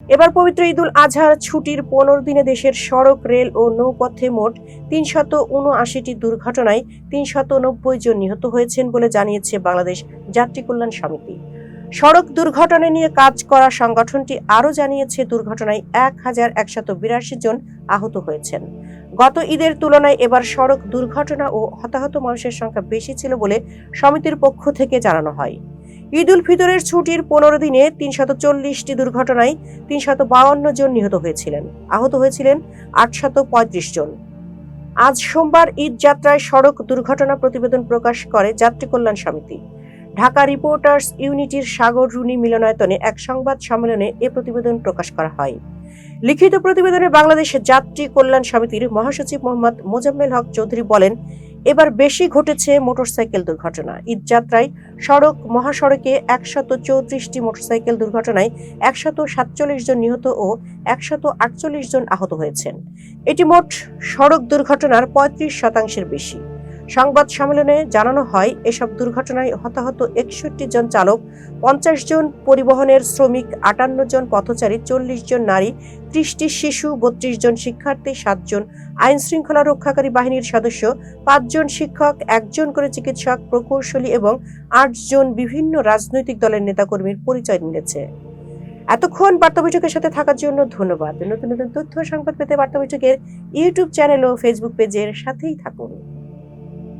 এবার পবিত্র ঈদুল আজহার ছুটির পনেরো দিনে দেশের সড়ক, রেল ও নৌপথে মোট তিনশত উনআশিটি দুর্ঘটনায় তিনশত নব্বই জন নিহত হয়েছেন বলে জানিয়েছে বাংলাদেশ যাত্রী কল্যাণ সমিতি। সড়ক দুর্ঘটনা নিয়ে কাজ করা সংগঠনটি আরও জানিয়েছে, দুর্ঘটনায় এক হাজার একশত বিরাশি জন আহত হয়েছেন। গত ঈদের তুলনায় এবার সড়ক দুর্ঘটনা ও হতাহত মানুষের সংখ্যা বেশি ছিল বলে সমিতির পক্ষ থেকে জানানো হয়। ঈদ উল ফিতরের ছুটির পনেরো দিনে তিনশত চল্লিশটি দুর্ঘটনায় তিনশত বাউন্ন জন নিহত হয়েছিলেন। আহত হয়েছিলেন আটশত পঁয়ত্রিশ জন। আজ সোমবার ঈদ যাত্রায় সড়ক দুর্ঘটনা প্রতিবেদন প্রকাশ করে যাত্রী কল্যাণ সমিতি। ঢাকা রিপোর্টার্স ইউনিটির সাগর রুনি মিলনায়তনে এক সংবাদ সম্মেলনে এ প্রতিবেদন প্রকাশ করা হয়। লিখিত প্রতিবেদনে বাংলাদেশ যাত্রী কল্যাণ সমিতির মহাসচিব মোহাম্মদ মোজাম্মেল হক চৌধুরী বলেন এবার বেশি ঘটেছে মোটরসাইকেল দুর্ঘটনা। ঈদযাত্রায় সড়ক, মহাসড়কে একশত চৌত্রিশটি মোটরসাইকেল দুর্ঘটনায় একশত সাতচল্লিশ জন নিহত ও একশত আটচল্লিশ জন আহত হয়েছেন। এটি মোট সড়ক দুর্ঘটনার পঁয়ত্রিশ শতাংশের বেশি। সংবাদ সম্মেলনে জানানো হয়, এসব দুর্ঘটনায় হতাহত একষট্টি জন চালক, পঞ্চাশ জন পরিবহনের শ্রমিক, আটান্ন জন পথচারী, চল্লিশ জন নারী, ত্রিশটি শিশু, বত্রিশ জন শিক্ষার্থী সাতজন আইন শৃঙ্খলা রক্ষাকারী বাহিনীর সদস্য পাঁচজন শিক্ষক একজন করে চিকিৎসক, প্রকৌশলী এবং আটজন বিভিন্ন রাজনৈতিক দলের নেতাকর্মীর পরিচয় মিলেছে। এতক্ষণ বার্তা বৈঠকের সাথে থাকার জন্য ধন্যবাদ। নতুন নতুন তথ্য সংবাদ পেতে বার্তা বৈঠকের ইউটিউব চ্যানেল ও ফেসবুক পেজের সাথেই থাকুন।